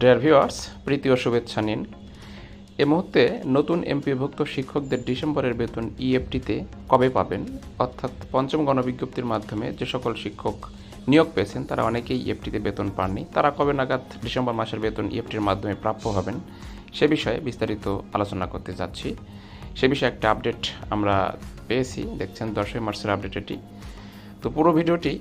Dear viewers প্রীতি ও শুভেচ্ছা নিন। এ মুহূর্তে নতুন এমপিভুক্ত শিক্ষকদের ডিসেম্বরের বেতন ইএফটিতে কবে পাবেন? অর্থাৎ পঞ্চম গণবিজ্ঞপ্তির মাধ্যমে যে সকল শিক্ষক নিয়োগ পেয়েছেন, তারা অনেকেই ইএফটিতে বেতন পাননি। তারা কবে নাগাদ ডিসেম্বর মাসের বেতন ইএফটির মাধ্যমে প্রাপ্য হবেন, সে বিষয়ে বিস্তারিত আলোচনা করতে যাচ্ছি। সে বিষয়ে একটা আপডেট আমরা পেয়েছি। দেখছেন দশই মার্চের আপডেট এটি। তো পুরো ভিডিওটি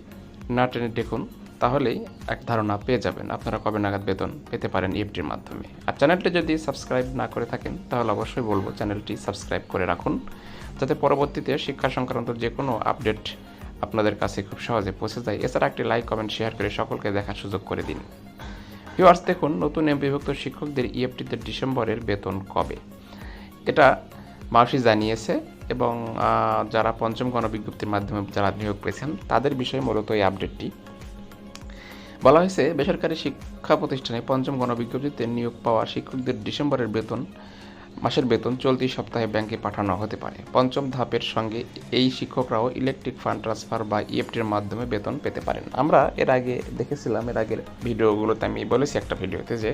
না টেনে দেখুন। তাহলেই এক ধারণা পেয়ে যাবেন। আপনারা কবে নাগাদ বেতন পেতে পারেন ইএফটির মাধ্যমে। আর চ্যানেলটি যদি সাবস্ক্রাইব না করে থাকেন, তাহলে অবশ্যই বলব চ্যানেলটি সাবস্ক্রাইব করে রাখুন, যাতে পরবর্তীতে শিক্ষা সংক্রান্ত যে কোনো আপডেট আপনাদের কাছে খুব সহজে পৌঁছে যায়। এছাড়া একটি লাইক, কমেন্ট, শেয়ার করে সকলকে দেখার সুযোগ করে দিন। ভিউয়ার্স, দেখুন নতুন এমপিভুক্ত শিক্ষকদের ইএফটিতে ডিসেম্বরের বেতন কবে? এটা মাউসি জানিয়েছে এবং যারা পঞ্চম গণবিজ্ঞপ্তির মাধ্যমে যারা নিয়োগ পেয়েছেন, তাদের বিষয়ে মূলত এই আপডেটটি বলা হয়েছে, বেসরকারি শিক্ষা প্রতিষ্ঠানে পঞ্চম গণবিজ্ঞপ্তিতে নিয়োগ পাওয়া শিক্ষকদের ডিসেম্বরের বেতন, মাসের বেতন চলতি সপ্তাহে ব্যাংকে পাঠানো হতে পারে। পঞ্চম ধাপের সঙ্গে এই শিক্ষকরাও ইলেকট্রিক ফান্ড ট্রান্সফার বা ইএফটির মাধ্যমে বেতন পেতে পারেন। আমরা এর আগে দেখেছিলাম, এর আগের ভিডিওগুলোতে আমি বলেছি একটা ভিডিওতে যে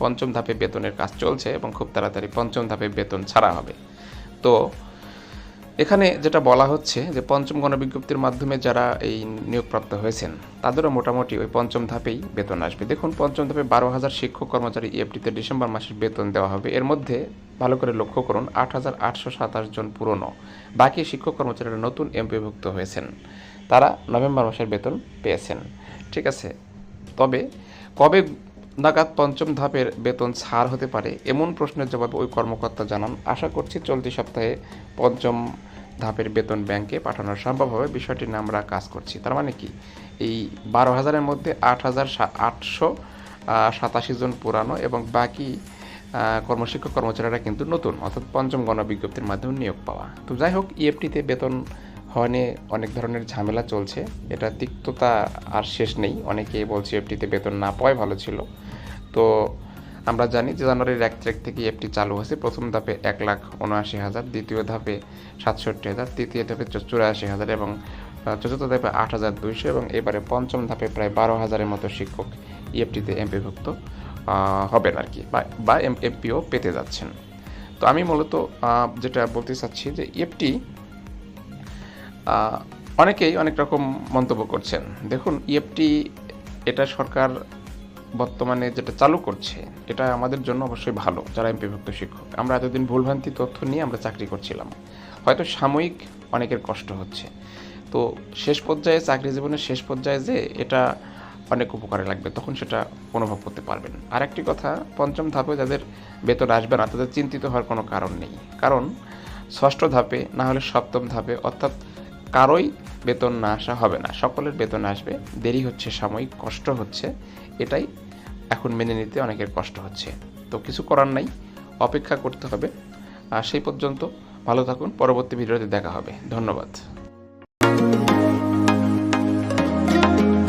পঞ্চম ধাপে বেতনের কাজ চলছে এবং খুব তাড়াতাড়ি পঞ্চম ধাপে বেতন ছাড়া হবে। তো এখানে যেটা বলা হচ্ছে যে পঞ্চম গণবিজ্ঞপ্তির মাধ্যমে যারা এই নিয়োগপ্রাপ্ত হয়েছেন, তাদেরও মোটামুটি ওই পঞ্চম ধাপেই বেতন আসবে। দেখুন, পঞ্চম ধাপে বারো হাজার শিক্ষক কর্মচারী ইএফটিতে ডিসেম্বর মাসের বেতন দেওয়া হবে। এর মধ্যে ভালো করে লক্ষ্য করুন, আট হাজার আটশো সাতাশ জন পুরনো। বাকি শিক্ষক কর্মচারীরা নতুন এমপিভুক্ত হয়েছেন। তারা নভেম্বর মাসের বেতন পেয়েছেন। ঠিক আছে। তবে কবে নাগাদ পঞ্চম ধাপের বেতন ছাড় হতে পারে, এমন প্রশ্নের জবাবে ওই কর্মকর্তা জানান, আশা করছি চলতি সপ্তাহে পঞ্চম ধাপের বেতন ব্যাংকে পাঠানো সম্ভব হবে বিষয়টি নিয়ে আমরা কাজ করছি। তার মানে কি? এই বারো হাজারের মধ্যে আট হাজার আটশো সাতাশি জন পুরানো এবং বাকি কর্মশিক্ষক কর্মচারীরা কিন্তু নতুন, অর্থাৎ পঞ্চম গণবিজ্ঞপ্তির মাধ্যমে নিয়োগ পাওয়া। তো যাই হোক ইএফটিতে বেতন হয়নি অনেক ধরনের ঝামেলা চলছে। এটা তিক্ততা আর শেষ নেই। অনেকেই বলছে এফটিতে বেতন না পাওয়াই ভালো ছিল। তো আমরা জানি যে জানুয়ারির এক তারিখ থেকে এফটি চালু হয়েছে। প্রথম ধাপে এক লাখ উনআশি হাজার, দ্বিতীয় ধাপে সাতষট্টি হাজার, তৃতীয় ধাপে চুরাশি হাজার এবং চতুর্থ ধাপে আট হাজার দুইশো এবং এবারে পঞ্চম ধাপে প্রায় বারো হাজারের মতো শিক্ষক ইএফটিতে এমপিভুক্ত হবেন আর কি বা- এমপিও পেতে যাচ্ছেন। তো আমি মূলত যেটা বলতে চাচ্ছি যে ইএফটি অনেকেই অনেক রকম মন্তব্য করছেন। দেখুন ইএফটি এটা সরকার বর্তমানে যেটা চালু করছে, এটা আমাদের জন্য অবশ্যই ভালো, যারা এমপিভুক্ত শিক্ষক। আমরা এতদিন ভুলভ্রান্তি তথ্য নিয়ে আমরা চাকরি করছিলাম। হয়তো সাময়িক অনেকের কষ্ট হচ্ছে। তো শেষ পর্যায়ে, চাকরি জীবনের শেষ পর্যায়ে যে এটা অনেক উপকারে লাগবে, তখন সেটা অনুভব করতে পারবেন। আরেকটি কথা, পঞ্চম ধাপে যাদের বেতন আসবে না, তাদের চিন্তিত হওয়ার কোনো কারণ নেই। কারণ, ষষ্ঠ ধাপে, না হলে সপ্তম ধাপে, অর্থাৎ কারোই বেতন না আসা হবে না। সকলের বেতন আসবে। দেরি হচ্ছে, সাময়িক কষ্ট হচ্ছে। এটাই এখন মেনে নিতে অনেকের কষ্ট হচ্ছে। তো কিছু করার নাই, অপেক্ষা করতে হবে। আর সেই পর্যন্ত ভালো থাকুন। পরবর্তী ভিডিওতে দেখা হবে। ধন্যবাদ।